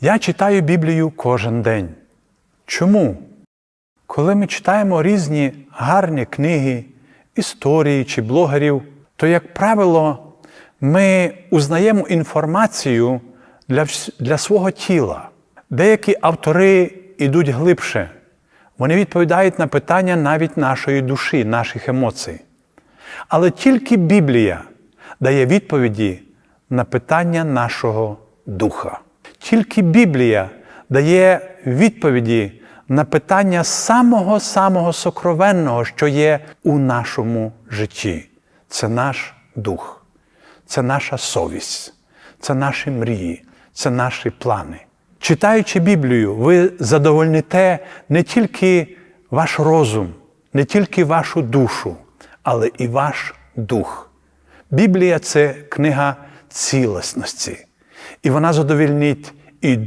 Я читаю Біблію кожен день. Чому? Коли ми читаємо різні гарні книги, історії чи блогерів, то, як правило, ми узнаємо інформацію для, для свого тіла. Деякі автори йдуть глибше. Вони відповідають на питання навіть нашої душі, наших емоцій. Але тільки Біблія дає відповіді на питання нашого духа. Тільки Біблія дає відповіді на питання самого-самого сокровенного, що є у нашому житті. Це наш дух, це наша совість, це наші мрії, це наші плани. Читаючи Біблію, ви задовольните не тільки ваш розум, не тільки вашу душу, але і ваш дух. Біблія це книга цілісності, і вона задовільнить і